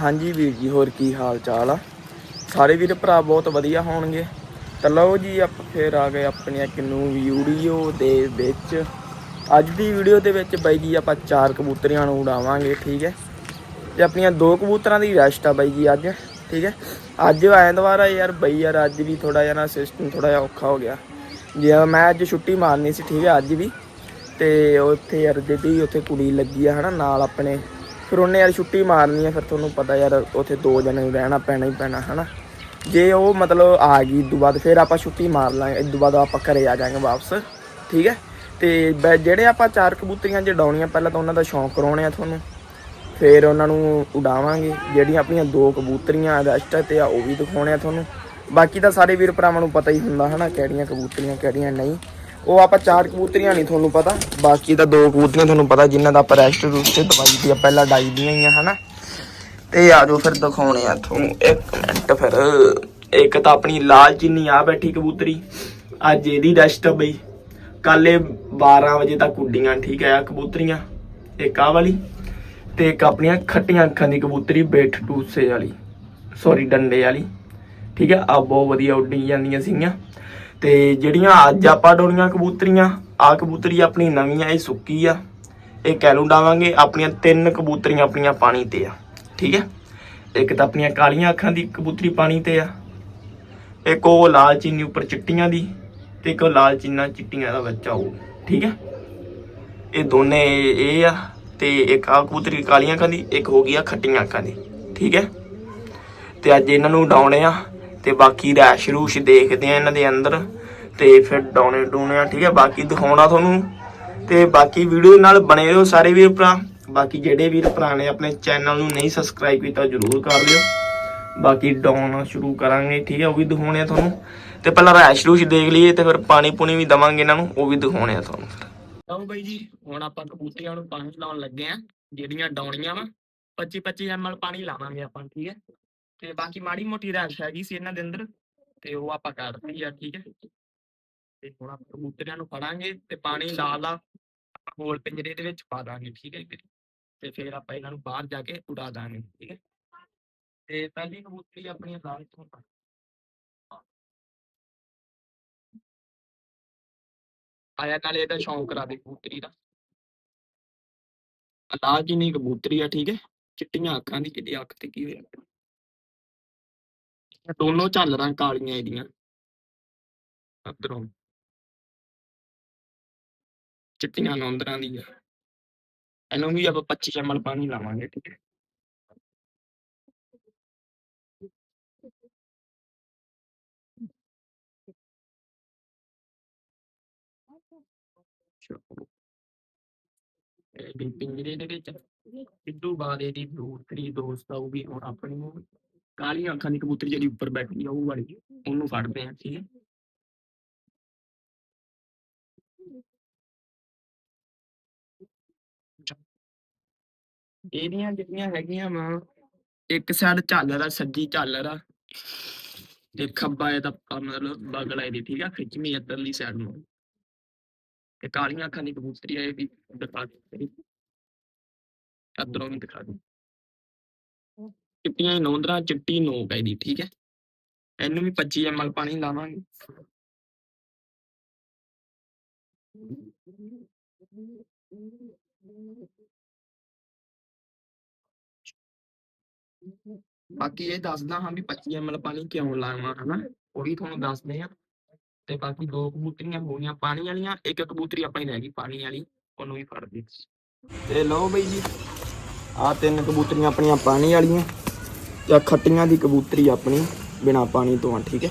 ਹਾਂਜੀ ਵੀਰ ਜੀ, ਹੋਰ ਕੀ ਹਾਲ ਚਾਲ ਆ? ਸਾਰੇ ਵੀਰ ਭਰਾ ਬਹੁਤ ਵਧੀਆ ਹੋਣਗੇ। ਤਾਂ ਲਓ ਜੀ, ਆਪਾਂ ਫੇਰ ਆ ਗਏ ਆਪਣੀ ਇੱਕ ਨੂੰ ਵੀਡੀਓ ਦੇ ਵਿੱਚ। ਅੱਜ ਦੀ ਵੀਡੀਓ ਦੇ ਵਿੱਚ ਬਾਈ ਜੀ, ਆਪਾਂ ਚਾਰ ਕਬੂਤਰੀਆਂ ਨੂੰ ਉਡਾਵਾਂਗੇ, ਠੀਕ ਹੈ? ਤੇ ਆਪਣੀਆਂ ਦੋ ਕਬੂਤਰਾਂ ਦੀ ਰੈਸਟ ਆ ਬਾਈ ਜੀ ਅੱਜ, ਠੀਕ ਹੈ? ਅੱਜ ਐਤਵਾਰ ਆ ਯਾਰ, ਬਾਈ ਯਾਰ, ਅੱਜ ਵੀ ਥੋੜਾ ਜਿਹਾ ਨਾ ਸਿਸਟਮ ਥੋੜਾ ਜਿਹਾ ਔਖਾ ਹੋ ਗਿਆ। ਜੇ ਮੈਂ ਅੱਜ ਛੁੱਟੀ ਮਾਰਨੀ ਸੀ, ਠੀਕ ਹੈ, ਅੱਜ ਵੀ। ਤੇ ਉੱਥੇ ਯਾਰ, ਜਿਹੜੀ ਉੱਥੇ ਕੁੜੀ ਲੱਗੀ ਆ, ਹਨਾ, ਨਾਲ ਆਪਣੇ ਫਿਰ ਉਹਨੇ ਯਾਰ ਛੁੱਟੀ ਮਾਰਨੀ ਆ, ਫਿਰ ਤੁਹਾਨੂੰ ਪਤਾ ਯਾਰ ਉੱਥੇ ਦੋ ਜਣੇ ਨੂੰ ਰਹਿਣਾ ਪੈਣਾ ਹੀ ਪੈਣਾ, ਹਨਾ? ਜੇ ਉਹ ਮਤਲਬ ਆ ਗਈ ਤੋਂ ਬਾਅਦ ਫਿਰ ਆਪਾਂ ਛੁੱਟੀ ਮਾਰ ਲਾਂਗੇ ਇਦੋਂ ਬਾਅਦ ਆਪਾਂ ਘਰੇ ਆ ਜਾਾਂਗੇ ਵਾਪਸ, ਠੀਕ ਹੈ? ਤੇ ਬ- ਜਿਹੜੇ ਆਪਾਂ ਚਾਰ ਕਬੂਤਰੀਆਂ ਜੇ ਡਾਉਣੀਆਂ ਪਹਿਲਾਂ ਤਾਂ ਉਹਨਾਂ ਦਾ ਸ਼ੌਂਕ ਕਰਾਉਣੇ ਆ ਤੁਹਾਨੂੰ। ਫਿਰ ਉਹਨਾਂ ਨੂੰ ਉਡਾਵਾਂਗੇ, ਜਿਹੜੀਆਂ ਆਪਣੀਆਂ ਦੋ ਕਬੂਤਰੀਆਂ ਰੈਸਟ ਤੇ ਆ, ਉਹ ਵੀ ਦਿਖਾਉਣੇ ਆ ਤੁਹਾਨੂੰ। ਬਾਕੀ ਤਾਂ ਸਾਰੇ ਵੀਰ ਭਰਾਵਾਂ ਨੂੰ ਪਤਾ ਹੀ ਹੁੰਦਾ, ਹਨਾ, ਕਿਹੜੀਆਂ ਕਬੂਤਰੀਆਂ, ਕਿਹੜੀਆਂ ਨਹੀਂ। ਉਹ ਆਪਾਂ ਚਾਰ ਕਬੂਤਰੀਆਂ ਨਹੀਂ ਤੁਹਾਨੂੰ ਪਤਾ, ਬਾਕੀ ਤਾਂ ਦੋ ਕਬੂਤਰੀਆਂ ਤੁਹਾਨੂੰ ਪਤਾ ਜਿਨ੍ਹਾਂ ਦਾ ਆਪਾਂ ਰੈਸਟ ਰੂਸਟ ਤੇ ਦਵਾਈ ਦੀ ਪਹਿਲਾਂ ਡਾਈ ਦੀਆਂ ਹੀ ਆ, ਹਨਾ? ਤੇ ਆ ਜਾਓ ਫਿਰ ਦਿਖਾਉਣੇ ਆ ਤੁਹਾਨੂੰ ਇੱਕ ਮਿੰਟ ਫਿਰ। ਇੱਕ ਤਾਂ ਆਪਣੀ ਲਾਲ ਚੀਨੀ ਆ ਬੈਠੀ ਕਬੂਤਰੀ। ਅੱਜ ਇਹਦੀ ਰੈਸਟ ਆ ਬਈ। ਕੱਲ ਇਹ 12 ਵਜੇ ਤੱਕ ਉੱਡੀਆਂ, ਠੀਕ ਹੈ, ਆ ਕਬੂਤਰੀਆਂ। ਇੱਕ ਆ ਵਾਲੀ ਤੇ ਇੱਕ ਆਪਣੀਆਂ ਖੱਟੀਆਂ ਅੱਖਾਂ ਦੀ ਕਬੂਤਰੀ, ਬੇਠ ਟੂਸੇ ਵਾਲੀ। ਸੌਰੀ ਡੰਡੇ ਵਾਲੀ। ਠੀਕ ਹੈ ਆ ਬਹੁਤ ਵਧੀਆ ਉੱਡੀ ਜਾਂਦੀਆਂ ਸੀਗੀਆਂ। ਤੇ ਜਿਹੜੀਆਂ ਅੱਜ ਆਪਾਂ ਡੋਣੀਆਂ ਕਬੂਤਰੀਆਂ ਆ ਕਬੂਤਰੀ ਆਪਣੀ ਨਵੀਂ ਆ ਇਹ ਸੁੱਕੀ ਆ। ਇਹ ਕੈਲੂ ਡਾਵਾਂਗੇ ਆਪਣੀਆਂ ਤਿੰਨ ਕਬੂਤਰੀਆਂ ਆਪਣੀਆਂ ਪਾਣੀ ਤੇ ਆ ਠੀਕ ਹੈ ਇੱਕ ਤਾਂ ਆਪਣੀਆਂ ਕਾਲੀਆਂ ਅੱਖਾਂ ਦੀ ਕਬੂਤਰੀ ਪਾਣੀ ਤੇ ਆ ਇੱਕ ਉਹ ਲਾਲ ਚੀਨੀ ਉੱਪਰ ਚਿੱਟੀਆਂ ਦੀ ਤੇ ਇੱਕ ਉਹ ਲਾਲ ਚੀਨਾ ਚਿੱਟੀਆਂ ਦਾ ਬੱਚਾ ਉਹ ਠੀਕ ਹੈ ਇਹ ਦੋਨੇ ਇਹ ਆ ਤੇ ਇੱਕ ਆ ਕਬੂਤਰੀ ਕਾਲੀਆਂ ਅੱਖਾਂ ਦੀ ਇੱਕ ਹੋ ਗਈ ਆ ਖੱਟੀਆਂ ਅੱਖਾਂ ਦੀ ਠੀਕ ਹੈ ਤੇ ਅੱਜ ਇਹਨਾਂ ਨੂੰ ਡਾਉਣੇ ਆ ਤੇ ਬਾਕੀ ਰੈਸ਼ ਰੂਸ਼ ਦੇਖਦੇ ਆ ਇਹਨਾਂ ਦੇ ਅੰਦਰ ਤੇ ਫਿਰ ਡਾਉਣੇ ਡੂਣੇ ਆ, ਠੀਕ ਹੈ ਬਾਕੀ ਦਿਖਾਉਣਾ ਤੁਹਾਨੂੰ ਤੇ ਬਾਕੀ ਵੀਡੀਓ ਨਾਲ ਬਣੇ ਰਹੋ ਸਾਰੇ ਵੀਰ ਭਰਾ। ਬਾਕੀ ਜਿਹੜੇ ਵੀਰ ਭਰਾ ਨੇ ਆਪਣੇ ਚੈਨਲ ਨੂੰ ਨਹੀਂ ਸਬਸਕ੍ਰਾਈਬ ਕੀਤਾ ਜਰੂਰ ਕਰ ਲਿਓ। ਬਾਕੀ ਡਾਉਣਾ ਸ਼ੁਰੂ ਕਰਾਂਗੇ, ਠੀਕ ਹੈ ਉਹ ਵੀ ਦਿਖਾਉਣੇ ਆ ਤੁਹਾਨੂੰ। ਤੇ ਪਹਿਲਾਂ ਰੈਸ਼ ਰੂਸ਼ ਦੇਖ ਲਈਏ ਤੇ ਫਿਰ ਪਾਣੀ ਪੂਣੀ ਵੀ ਦਵਾਂਗੇ ਇਹਨਾਂ ਨੂੰ, ਉਹ ਵੀ ਦਿਖਾਉਣੇ ਆ ਤੁਹਾਨੂੰ। ਲਓ ਬਾਈ ਜੀ, ਹੁਣ ਆਪਾਂ ਕਬੂਤਰੀਆਂ ਨੂੰ ਪਾਣੀ ਲਾਉਣ ਲੱਗੇ ਆ, ਜਿਹੜੀਆਂ ਡਾਉਣੀਆਂ ਵਾ। 25 25 ml ਪਾਣੀ ਲਾਵਾਂਗੇ ਆਪਾਂ, ਠੀਕ ਹੈ ਤੇ ਬਾਕੀ ਮਾੜੀ ਮੋਟੀ ਰਹਿਸ਼ ਹੈਗੀ ਸੀ ਇਹਨਾਂ ਦੇ ਅੰਦਰ ਤੇ ਉਹ ਆਪਾਂ ਕੱਢਤੀ ਆ, ਠੀਕ ਹੈ। ਤੇ ਹੁਣ ਆਪਾਂ ਕਬੂਤਰਿਆਂ ਨੂੰ ਫੜਾਂਗੇ ਤੇ ਪਾਣੀ ਲਾ ਲਾ ਹੋਲ ਪਿੰਜਰੇ ਦੇ ਵਿੱਚ ਪਾ ਦਾਂਗੇ, ਠੀਕ ਹੈ ਤੇ ਫਿਰ ਆਪਾਂ ਇਹਨਾਂ ਨੂੰ ਬਾਹਰ ਜਾ ਕੇ ਉਡਾ ਦਾਂਗੇ, ਠੀਕ ਹੈ। ਤੇ ਪਹਿਲੀ ਕਬੂਤਰੀ ਆਪਣੀ ਲਾਲ ਤੋਂ ਆਇਆ ਨਾਲੇ ਇਹਦਾ ਸ਼ੌਂਕ ਕਰਾ ਦੇ ਕਬੂਤਰੀ ਦਾ। ਲਾਲ ਜੀ ਨਹੀਂ ਕਬੂਤਰੀ ਆ, ਠੀਕ ਹੈ। ਚਿੱਟੀਆਂ ਅੱਖਾਂ ਦੀ ਕਿਹਦੀ ਅੱਖ ਤੇ ਕੀ ਹੋਇਆ। ਦੋਨੋਂ ਝਾਲਰਾਂ ਕਾਲੀਆਂ ਇਹਦੀਆਂ ਅਧਰੋਂ। ਚਿੱਟੀਆਂ ਨੌਂਦਰਾਂ ਦੀ ਆ ਇਹਨੂੰ ਵੀ ਆਪਾਂ 25 ml ਪਾਣੀ ਲਾਵਾਂਗੇ ਠੀਕ ਹੈ। ਇਹ ਵੀ ਪਿੰਜਰੇ ਦੇ ਵਿੱਚ ਸਿੱਧੂ ਬਾਦ ਇਹਦੀ ਦੂਸਰੀ ਦੋਸਤ ਆ ਉਹ ਵੀ ਹੁਣ ਆਪਣੀ। ਨੂੰ ਕਾਲੀਆਂ ਅੱਖਾਂ ਦੀ ਕਬੂਤਰੀ ਜਿਹੜੀ ਉੱਪਰ ਬੈਠੀ ਆ ਉਹ ਵਾਲੀ ਉਹਨੂੰ ਫੜਦੇ ਆ ਠੀਕ ਹੈ ਇਹਦੀਆਂ ਜਿਹੜੀਆਂ ਹੈਗੀਆਂ ਵਾ ਇੱਕ ਸਾਈਡ ਝਾਲਰ ਆ ਸੱਜੀ ਝਾਲਰ ਆ ਤੇ ਖੱਬਾ ਇਹਦਾ ਪ- ਮਤਲਬ ਬਗਲ ਆ ਇਹਦੀ ਠੀਕ ਆ ਖਿੱਚਵੀਂ ਇੱਧਰਲੀ ਸਾਈਡ ਨੂੰ। ਤੇ ਕਾਲੀਆਂ ਅੱਖਾਂ ਦੀ ਕਬੂਤਰੀ ਆ ਇਹ ਵੀ ਦਿਖਾ ਦੇ ਇੱਧਰੋਂ ਵੀ ਦਿਖਾ ਦੇ ਚਿੱਟੀਆਂ ਨੌਂਦਰਾਂ ਚਿੱਟੀ ਨੋਕ ਆ ਇਹਦੀ, ਠੀਕ ਹੈ? ਇਹਨੂੰ ਵੀ 25 ml ਪਾਣੀ ਲਾਵਾਂਗੇ। ਬਾਕੀ ਇਹ ਦੱਸਦਾ ਹਾਂ ਵੀ 25 ml ਪਾਣੀ ਕਿਉਂ ਲਾਵਾਂ, ਹਨਾ? ਉਹ ਵੀ ਤੁਹਾਨੂੰ ਦੱਸਦੇ ਆ ਤੇ ਬਾਕੀ ਦੋ ਕਬੂਤਰੀਆਂ ਹੋ ਗਈਆਂ, ਪਾਣੀ ਵਾਲੀਆਂ, ਇੱਕ ਕਬੂਤਰੀ ਆਪਣੀ ਰਹਿ ਗਈ, ਪਾਣੀ ਵਾਲੀ, ਉਹਨੂੰ ਵੀ ਫੜ ਦੇ ਤੇ ਲਓ ਬਈ ਜੀ ਆ ਤਿੰਨ ਕਬੂਤਰੀਆਂ ਆਪਣੀਆਂ ਪਾਣੀ ਵਾਲੀਆਂ। ਤੇ ਖੱਟੀਆਂ ਦੀ ਕਬੂਤਰੀ ਆਪਣੀ ਬਿਨਾ ਪਾਣੀ ਤੋਂ ਆ, ਠੀਕ ਹੈ?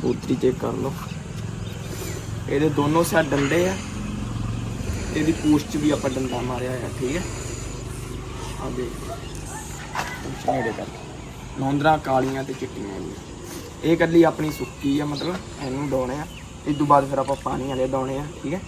ਕਬੂਤਰੀ ਚੈੱਕ ਕਰ ਲਓ। ਇਹਦੇ ਦੋਨੋਂ ਸਾਈਡ ਡੰਡੇ ਆ। ਇਹਦੀ ਪੂਛ 'ਚ ਵੀ ਆਪਾਂ ਡੰਡਾ ਮਾਰਿਆ ਆ ਠੀਕ ਹੈ? ਆ ਦੇਖ। ਪੂਛ ਨੇੜੇ ਕਰ। ਨੌਂਦਰਾਂ ਕਾਲੀਆਂ ਤੇ ਚਿੱਟੀਆਂ ਵੀ ਇਹ ਕੱਲੀ ਆਪਣੀ ਸੁੱਕੀ ਆ, ਮਤਲਬ ਇਹਨੂੰ ਡਾਉਣੇ ਆ। ਇਸ ਤੋਂ ਬਾਅਦ ਫਿਰ ਆਪਾਂ ਪਾਣੀ ਵਾਲੇ ਡਾਉਣੇ ਆ, ਠੀਕ ਹੈ?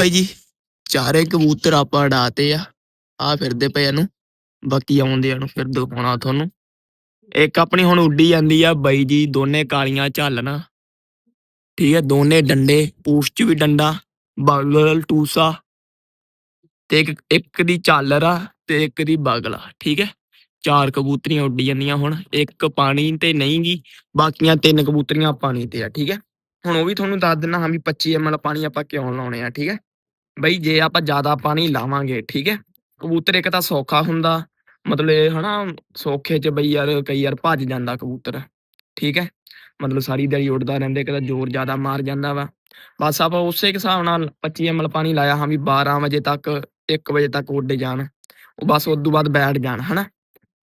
ਬਾਈ ਜੀ, ਚਾਰੇ ਕਬੂਤਰ ਆਪਾਂ ਉਡਾਤੇ ਆ। ਆ ਫਿਰਦੇ ਪਏ ਇਹਨੂੰ, ਬਾਕੀ ਆਉਂਦੇ ਆ ਨੂੰ ਫਿਰ ਦਿਖਾਉਣਾ ਤੁਹਾਨੂੰ। ਇੱਕ ਆਪਣੀ ਹੁਣ ਉੱਡੀ ਜਾਂਦੀ ਆ ਬਾਈ ਜੀ, ਦੋਨੇ ਕਾਲੀਆਂ ਝਾਲਣਾ। ਠੀਕ ਹੈ ਦੋਨੇ ਡੰਡੇ, ਪੂਛ ਚ ਵੀ ਡੰਡਾ, ਬਗਲ, ਟੂਸਾ। ਤੇ ਇੱਕ ਇੱਕ ਦੀ ਝਾਲਰ ਆ ਤੇ ਇੱਕ ਦੀ ਬਗਲ ਠੀਕ ਹੈ ਚਾਰ ਕਬੂਤਰੀਆਂ ਉੱਡੀ ਜਾਂਦੀਆਂ ਹੁਣ, ਇੱਕ ਪਾਣੀ ਤੇ ਨਹੀਂ ਗੀ, ਬਾਕੀਆਂ ਤਿੰਨ ਕਬੂਤਰੀਆਂ ਪਾਣੀ ਤੇ ਆ, ਠੀਕ ਹੈ ਹੁਣ ਉਹ ਵੀ ਤੁਹਾਨੂੰ ਦੱਸ ਦਿੰਦਾ ਹਾਂ ਵੀ 25 ml ਪਾਣੀ ਆਪਾਂ ਕਿਉਂ ਲਾਉਣੇ ਆ, ਠੀਕ ਹੈ ਬਈ ਜੇ ਆਪਾਂ ਜ਼ਿਆਦਾ ਪਾਣੀ ਲਾਵਾਂਗੇ, ਠੀਕ ਹੈ? ਕਬੂਤਰ ਇੱਕ ਤਾਂ ਸੌਖਾ ਹੁੰਦਾ, ਮਤਲਬ ਇਹ ਹਨਾ, ਸੌਖੇ ਚ ਬਈ ਯਾਰ ਕਈ ਯਾਰ ਭੱਜ ਜਾਂਦਾ ਕਬੂਤਰ, ਠੀਕ ਹੈ? ਮਤਲਬ ਸਾਰੀ ਦਿਹਾੜੀ ਉੱਡਦਾ ਰਹਿੰਦਾ ਕਦਾ ਜ਼ੋਰ ਜ਼ਿਆਦਾ ਮਾਰ ਜਾਂਦਾ ਵਾ। ਬਸ ਆਪਾਂ ਉਸੇ ਹਿਸਾਬ ਨਾਲ 25 ml ਪਾਣੀ ਲਾਇਆ ਹਾਂ ਵੀ 12 ਵਜੇ ਤੱਕ 1 ਵਜੇ ਤੱਕ ਉੱਡ ਜਾਣ। ਉਹ ਬਸ ਉਸ ਤੋਂ ਬਾਅਦ ਬੈਠ ਜਾਣ, ਹਨਾ?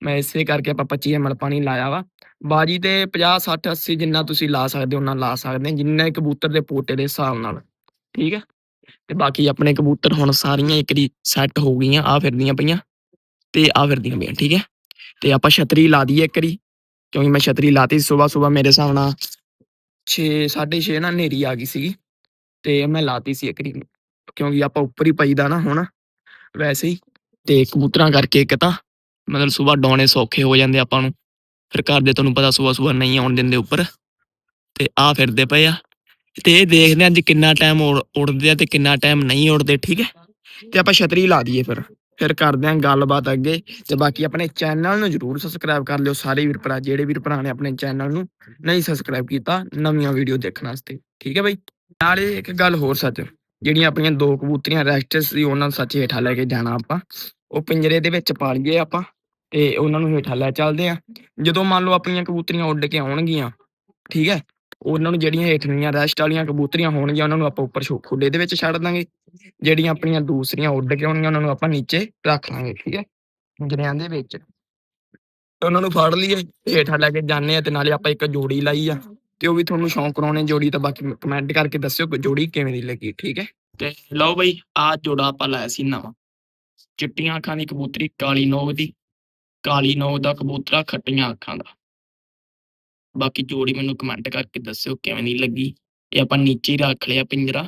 ਮੈਂ ਇਸੇ ਕਰਕੇ ਆਪਾਂ 25 ml ਪਾਣੀ ਲਾਇਆ ਵਾ। ਬਾਜੀ ਤੇ 50 60 80 ਜਿੰਨਾ ਤੁਸੀਂ ਲਾ ਸਕਦੇ ਹੋ ਉਹਨਾਂ ਲਾ ਸਕਦੇ ਜਿੰਨੇ ਕਬੂਤਰ ਦੇ ਪੋਟੇ ਦੇ ਹਿਸਾਬ ਨਾਲ, ਠੀਕ ਹੈ? ਤੇ ਬਾਕੀ ਆਪਣੇ ਕਬੂਤਰ ਹੁਣ ਸਾਰੀਆਂ ਇੱਕ ਦੀ ਸੈੱਟ ਹੋ ਗਈਆਂ ਆ ਫਿਰਦੀਆਂ ਪਈਆਂ ਤੇ ਆ ਫਿਰਦੀਆਂ ਪਈਆਂ, ਠੀਕ ਹੈ? ਤੇ ਆਪਾਂ ਛਤਰੀ ਲਾ ਦਈਏ ਇੱਕ ਕਿਉਂਕਿ ਮੈਂ ਛਤਰੀ ਲਾਤੀ ਸਵੇਰ ਸਵੇਰ ਮੇਰੇ ਹਿਸਾਬ ਨਾਲ 6 6:30 ਨਾ ਹਨੇਰੀ ਆ ਗਈ ਸੀਗੀ ਤੇ ਮੈਂ ਲਾਤੀ ਸੀ ਇੱਕਰੀ ਕਿਉਂਕਿ ਆਪਾਂ ਉੱਪਰ ਹੀ ਪਈਦਾ ਨਾ ਹੁਣ, ਵੈਸੇ ਹੀ ਤੇ ਕਬੂਤਰਾਂ ਕਰਕੇ ਇੱਕ ਤਾਂ ਮਤਲਬ ਸਵੇਰ ਡਾਉਣੇ ਸੌਖੇ ਹੋ ਜਾਂਦੇ ਆਪਾਂ ਨੂੰ, ਫਿਰ ਘਰ ਦੇ ਤੁਹਾਨੂੰ ਪਤਾ ਸਵੇਰ ਸਵੇਰ ਨਹੀਂ ਆਉਣ ਦਿੰਦੇ ਉੱਪਰ ਤੇ ਆ ਫਿਰਦੇ ਪਏ ਆ। ਤੇ ਦੇਖਦੇ ਆ ਅੱਜ ਕਿੰਨਾ ਟਾਈਮ ਉੜਦੇ ਆ ਤੇ ਕਿੰਨਾ ਟਾਈਮ ਨਹੀਂ ਉੜਦੇ, ਠੀਕ ਹੈ? ਤੇ ਆਪਾਂ ਛਤਰੀ ਲਾ ਦਈਏ ਫਿਰ ਫਿਰ ਕਰਦੇ ਆਂ ਗੱਲਬਾਤ ਅੱਗੇ। ਤੇ ਬਾਕੀ ਆਪਣੇ ਚੈਨਲ ਨੂੰ ਜਰੂਰ ਸਬਸਕ੍ਰਾਈਬ ਕਰ ਲਿਓ, ਸਾਰੇ ਵੀਰ ਭਰਾ, ਜਿਹੜੇ ਵੀਰ ਭਰਾ ਨੇ ਆਪਣੇ ਚੈਨਲ ਨੂੰ ਨਹੀਂ ਸਬਸਕ੍ਰਾਈਬ ਕੀਤਾ, ਨਵੀਆਂ ਵੀਡੀਓ ਦੇਖਣ ਵਾਸਤੇ, ਠੀਕ ਹੈ ਬਈ? ਨਾਲੇ ਇੱਕ ਗੱਲ ਹੋਰ ਸੱਚ, ਜਿਹੜੀਆਂ ਆਪਣੀਆਂ ਦੋ ਕਬੂਤਰੀਆਂ ਰੈਸਟਸ ਸੀ, ਉਹਨਾਂ ਨੂੰ ਸੱਚ ਹੇਠਾਂ ਲੈ ਕੇ ਜਾਣਾ ਆਪਾਂ। ਉਹ ਪਿੰਜਰੇ ਦੇ ਵਿੱਚ ਪਾ ਲਈਏ ਆਪਾਂ, ਤੇ ਉਹਨਾਂ ਨੂੰ ਹੇਠਾਂ ਲੈ ਚੱਲਦੇ ਆ ਜਦੋਂ ਮੰਨ ਲਓ ਆਪਣੀਆਂ ਕਬੂਤਰੀਆਂ ਉੱਡ ਕੇ ਆਉਣਗੀਆਂ, ਠੀਕ ਹੈ ਉਹਨਾਂ ਨੂੰ ਜਿਹੜੀਆਂ ਹੇਠਲੀਆਂ ਰੈਸਟ ਵਾਲੀਆਂ ਕਬੂਤਰੀਆਂ ਹੋਣਗੀਆਂ, ਉਹਨਾਂ ਨੂੰ ਆਪਾਂ ਉੱਪਰ ਛੋ- ਦੇ ਵਿੱਚ ਛੱਡ ਦਾਂਗੇ। ਜਿਹੜੀਆਂ ਆਪਣੀਆਂ ਦੂਸਰੀਆਂ ਉੱਡ ਕੇ ਆਉਣਗੀਆਂ ਉਹਨਾਂ ਨੂੰ ਆਪਾਂ ਨੀਚੇ ਰੱਖ ਲਾਂਗੇ ਠੀਕ ਹੈ? ਗਰਿਆਂ ਦੇ ਵਿੱਚ। ਉਹਨਾਂ ਨੂੰ ਫੜ ਲਈਏ, ਹੇਠਾਂ ਲੈ ਕੇ ਜਾਂਦੇ ਆ ਤੇ ਨਾਲੇ ਆਪਾਂ ਇੱਕ ਜੋੜੀ ਲਾਈ ਆ ਤੇ ਉਹ ਵੀ ਤੁਹਾਨੂੰ ਸ਼ੌਂਕ ਕਰਾਉਣੇ ਜੋੜੀ ਤਾਂ ਬਾਕੀ ਕਮੈਂਟ ਕਰਕੇ ਦੱਸਿਓ ਜੋੜੀ ਕਿਵੇਂ ਦੀ ਲੱਗੀ, ਠੀਕ ਹੈ? ਤੇ ਲਓ ਬਈ ਆ ਜੋੜਾ ਆਪਾਂ ਲਾਇਆ ਸੀ ਨਵਾਂ। ਚਿੱਟੀਆਂ ਅੱਖਾਂ ਦੀ ਕਬੂਤਰੀ, ਕਾਲੀ ਨੋਕ ਦੀ। ਕਾਲੀ ਨੋਕ ਦਾ ਕਬੂਤਰਾ ਖੱਟੀਆਂ ਅੱਖਾਂ ਦਾ। ਬਾਕੀ ਜੋੜੀ ਮੈਨੂੰ ਕਮੈਂਟ ਕਰਕੇ ਦੱਸਿਓ ਕਿਵੇਂ ਦੀ ਲੱਗੀ। ਇਹ ਆਪਾਂ ਨੀਚੇ ਰੱਖ ਲਿਆ ਪਿੰਜਰਾ।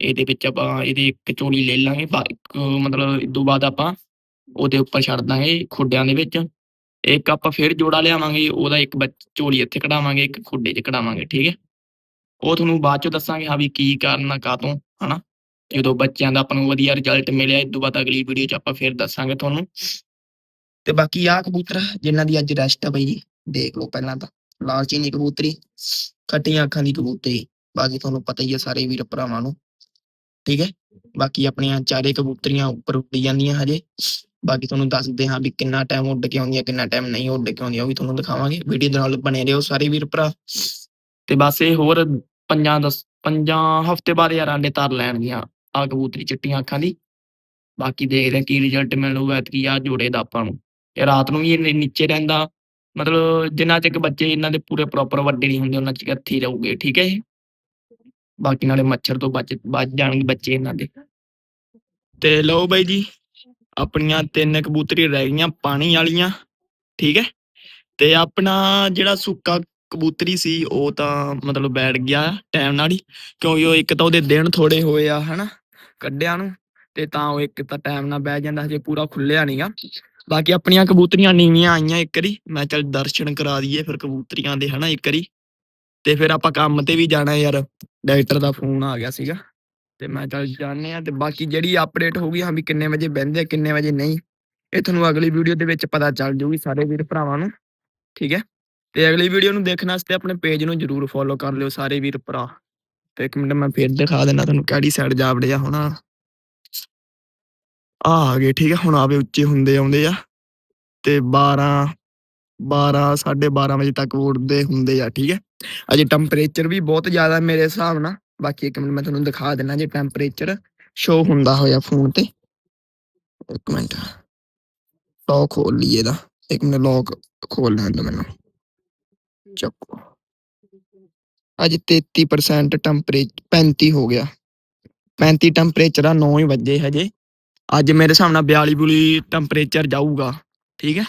ਇਹਦੇ ਵਿੱਚ ਆਪਾਂ ਇਹਦੇ ਇੱਕ ਚੋਲੀ ਲੈ ਲਾਂਗੇ। ਮਤਲਬ ਇਸ ਤੋਂ ਬਾਅਦ ਆਪਾਂ ਉਹਦੇ ਉੱਪਰ ਛੱਡ ਦਾਂਗੇ ਖੁੱਡਿਆਂ ਦੇ ਵਿੱਚ। ਇੱਕ ਆਪਾਂ ਫਿਰ ਜੋੜਾ ਲਿਆਵਾਂਗੇ ਉਹਦਾ ਇੱਕ ਬੱਚ- ਝੋਲੀ ਇੱਥੇ ਕਢਾਵਾਂਗੇ ਇੱਕ ਖੁੱਡੇ 'ਚ ਕਢਾਵਾਂਗੇ ਠੀਕ ਹੈ। ਉਹ ਤੁਹਾਨੂੰ ਬਾਅਦ ਚ ਦੱਸਾਂਗੇ ਹਾਂ ਵੀ ਕੀ ਕਾਰਨ ਕਾਤੋਂ ਹਨਾ। ਜਦੋਂ ਬੱਚਿਆਂ ਦਾ ਆਪਾਂ ਨੂੰ ਵਧੀਆ ਰਿਜ਼ਲਟ ਮਿਲਿਆ ਇਸ ਤੋਂ ਬਾਅਦ ਅਗਲੀ ਵੀਡੀਓ 'ਚ ਆਪਾਂ ਫਿਰ ਦੱਸਾਂਗੇ ਤੁਹਾਨੂੰ। ਤੇ ਬਾਕੀ ਆ ਕਬੂਤਰ ਜਿਨ੍ਹਾਂ ਦੀ ਅੱਜ ਰੈਸਟ ਆ ਬਈ ਜੀ, ਦੇਖ ਲਓ ਪਹਿਲਾਂ ਤਾਂ। ਲਾਲਚੀ ਦੀ ਕਬੂਤਰੀ, ਖੱਟੀਆਂ ਅੱਖਾਂ ਦੀ ਕਬੂਤਰੀ। ਬਾਕੀ ਤੁਹਾਨੂੰ ਪਤਾ ਹੀ ਹੈ ਸਾਰੇ ਵੀਰ ਭਰਾਵਾਂ ਨੂੰ। ਠੀਕ ਹੈ? ਬਾਕੀ ਆਪਣੀਆਂ ਚਾਰੇ ਕਬੂਤਰੀਆਂ ਉੱਪਰ ਉੱਡੀ ਜਾਂਦੀਆਂ ਹਜੇ। ਬਾਕੀ ਤੁਹਾਨੂੰ ਦੱਸਦੇ ਹਾਂ ਵੀ ਕਿੰਨਾ ਟਾਈਮ ਉੱਡ ਕੇ ਆਉਂਦੀਆਂ ਕਿੰਨਾ ਟਾਈਮ ਨਹੀਂ ਉੱਡ ਕੇ ਆਉਂਦੀਆਂ ਉਹ ਵੀ ਤੁਹਾਨੂੰ ਦਿਖਾਵਾਂਗੇ। ਵੀਡੀਓ ਦੇ ਨਾਲ ਬਣੇ ਰਹੋ ਸਾਰੇ ਵੀਰ ਭਰਾ। ਤੇ ਬਸ ਇਹ ਹੋਰ ਪੰਜਾਂ ਦਸ, ਪੰਜਾਂ ਹਫ਼ਤੇ ਬਾਅਦ ਯਾਰ ਆਂਡੇ ਤਰ ਲੈਣਗੀਆਂ ਆ ਕਬੂਤਰੀ ਚਿੱਟੀਆਂ ਅੱਖਾਂ ਦੀ। ਬਾਕੀ ਦੇਖਦੇ ਕੀ ਰਿਜ਼ਲਟ ਮਿਲੂਗਾ ਕੀ ਆ ਜੋੜੇ ਦਾ ਆਪਾਂ ਨੂੰ। ਇਹ ਰਾਤ ਨੂੰ ਵੀ ਇਹ ਨੀਚੇ ਰਹਿੰਦਾ। ਮਤਲਬ ਜਿੰਨਾ ਚਿਰ ਬੱਚੇ ਇਹਨਾਂ ਦੇ ਪੂਰੇ ਪ੍ਰੋਪਰ ਵੱਡੇ ਨਹੀਂ ਹੁੰਦੇ, ਉਹਨਾਂ ਚਿਰ ਇੱਥੇ ਹੀ ਰਹੂਗੇ, ਠੀਕ ਹੈ ਇਹ? ਬਾਕੀ ਨਾਲੇ ਮੱਛਰ ਤੋਂ ਬਚ ਬਚ ਜਾਣਗੇ ਬੱਚੇ ਇਹਨਾਂ ਦੇ। ਤੇ ਲਓ ਬਾਈ ਜੀ, ਆਪਣੀਆਂ ਤਿੰਨ ਕਬੂਤਰੀ ਰਹਿ ਗਈਆਂ ਪਾਣੀ ਵਾਲੀਆਂ, ਠੀਕ ਹੈ? ਤੇ ਆਪਣਾ ਜਿਹੜਾ ਸੁੱਕਾ ਕਬੂਤਰੀ ਸੀ, ਉਹ ਤਾਂ ਮਤਲਬ ਬੈਠ ਗਿਆ ਟਾਈਮ ਨਾਲ ਹੀ, ਕਿਉਂਕਿ ਉਹ ਇੱਕ ਤਾਂ ਉਹਦੇ ਦਿਨ ਥੋੜੇ ਹੋਏ ਆ, ਹਨਾ, ਕੱਢਿਆ ਨੂੰ, ਤੇ ਤਾਂ ਉਹ ਇੱਕ ਤਾਂ ਟਾਈਮ ਨਾਲ ਬਹਿ ਜਾਂਦਾ, ਹਜੇ ਪੂਰਾ ਖੁੱਲਿਆ ਨਹੀਂਗਾ ਬਾਕੀ ਆਪਣੀਆਂ ਕਬੂਤਰੀਆਂ ਨੀਵੀਆਂ ਆਈਆਂ ਇੱਕ ਵਾਰੀ। ਮੈਂ ਚੱਲ ਦਰਸ਼ਨ ਕਰਾ ਦਈਏ ਫਿਰ ਕਬੂਤਰੀਆਂ ਦੇ, ਹਨਾ, ਇੱਕ ਵਾਰੀ। ਤੇ ਫਿਰ ਆਪਾਂ ਕੰਮ ਤੇ ਵੀ ਜਾਣਾ ਯਾਰ। ਡਾਇਰੈਕਟਰ ਦਾ ਫੋਨ ਆ ਗਿਆ ਸੀਗਾ। ਤੇ ਮੈਂ ਚੱਲ ਜਾਣੇ ਆ ਤੇ ਬਾਕੀ ਜਿਹੜੀ ਅਪਡੇਟ ਹੋਊਗੀ ਹਾਂ ਵੀ ਕਿੰਨੇ ਵਜੇ ਬਹਿੰਦੇ ਆ, ਕਿੰਨੇ ਵਜੇ ਨਹੀਂ, ਇਹ ਤੁਹਾਨੂੰ ਅਗਲੀ ਵੀਡੀਓ ਦੇ ਵਿੱਚ ਪਤਾ ਚੱਲ ਜਾਊਗੀ ਸਾਰੇ ਵੀਰ ਭਰਾਵਾਂ ਨੂੰ। ਠੀਕ ਹੈ? ਤੇ ਅਗਲੀ ਵੀਡੀਓ ਨੂੰ ਦੇਖਣ ਵਾਸਤੇ ਆਪਣੇ ਪੇਜ ਨੂੰ ਜਰੂਰ ਫੋਲੋ ਕਰ ਲਿਓ ਸਾਰੇ ਵੀਰ ਭਰਾ। ਤੇ ਇੱਕ ਮਿੰਟ ਮੈਂ ਫੇਰ ਦਿਖਾ ਦਿੰਦਾ ਤੁਹਾਨੂੰ ਕਿਹੜੀ ਸਾਈਡ ਜਾ ਵੜਿਆ ਹੋਣਾ। ਆ ਆ ਗਏ, ਠੀਕ ਹੈ ਹੁਣ ਆਵੇ ਉੱਚੇ ਹੁੰਦੇ ਆਉਂਦੇ ਆ ਤੇ 12 12 12:30 ਵਜੇ ਤੱਕ ਉੱਡਦੇ ਹੁੰਦੇ ਆ, ਠੀਕ ਹੈ ਅਜੇ ਟੈਂਪਰੇਚਰ ਵੀ ਬਹੁਤ ਜ਼ਿਆਦਾ ਮੇਰੇ ਹਿਸਾਬ ਨਾਲ। ਬਾਕੀ ਇੱਕ ਮਿੰਟ ਮੈਂ ਤੁਹਾਨੂੰ ਦਿਖਾ ਦਿੰਦਾ ਜੇ ਟੈਂਪਰੇਚਰ ਸ਼ੋ ਹੁੰਦਾ ਹੋਇਆ ਫੋਨ ਤੇ। ਇੱਕ ਮਿੰਟ ਲੌਕ ਖੋਲ ਲਈਏ ਦਾ ਇੱਕ ਮਿੰਟ ਲੌਕ ਖੋਲ ਲੈਣ ਮੈਨੂੰ। ਚੱਕੋ। ਅੱਜ 33% ਟੈਂਪਰੇਚਰ 35 ਹੋ ਗਿਆ। 35 ਟੈਂਪਰੇਚਰ ਆ 9 ਹੀ ਵਜੇ ਹਜੇ। ਅੱਜ ਮੇਰੇ ਹਿਸਾਬ ਨਾਲ 42 ਬੁਲੀ ਟੈਂਪਰੇਚਰ ਜਾਊਗਾ, ਠੀਕ ਹੈ?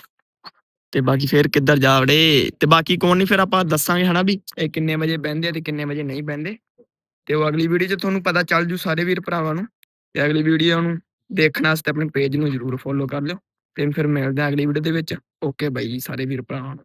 ਤੇ ਬਾਕੀ ਫੇਰ ਕਿੱਧਰ ਜਾ ਵੜੇ? ਤੇ ਬਾਕੀ ਕੌਣ ਨਹੀਂ ਫਿਰ ਆਪਾਂ ਦੱਸਾਂਗੇ ਹਨਾ ਵੀ ਇਹ ਕਿੰਨੇ ਵਜੇ ਬਹਿੰਦੇ ਤੇ ਕਿੰਨੇ ਵਜੇ ਨਹੀਂ ਬਹਿੰਦੇ। ਤੇ ਉਹ ਅਗਲੀ ਵੀਡੀਓ 'ਚ ਤੁਹਾਨੂੰ ਪਤਾ ਚੱਲ ਜੂ ਸਾਰੇ ਵੀਰ ਭਰਾਵਾਂ ਨੂੰ। ਤੇ ਅਗਲੀ ਵੀਡੀਓ ਨੂੰ ਦੇਖਣ ਵਾਸਤੇ ਆਪਣੇ ਪੇਜ ਨੂੰ ਜਰੂਰ ਫੋਲੋ ਕਰ ਲਿਓ। ਤੇ ਫਿਰ ਮਿਲਦੇ ਹਾਂ ਅਗਲੀ ਵੀਡੀਓ ਦੇ ਵਿੱਚ। ਓਕੇ ਬਾਈ ਜੀ, ਸਾਰੇ ਵੀਰ ਭਰਾਵਾਂ ਨੂੰ।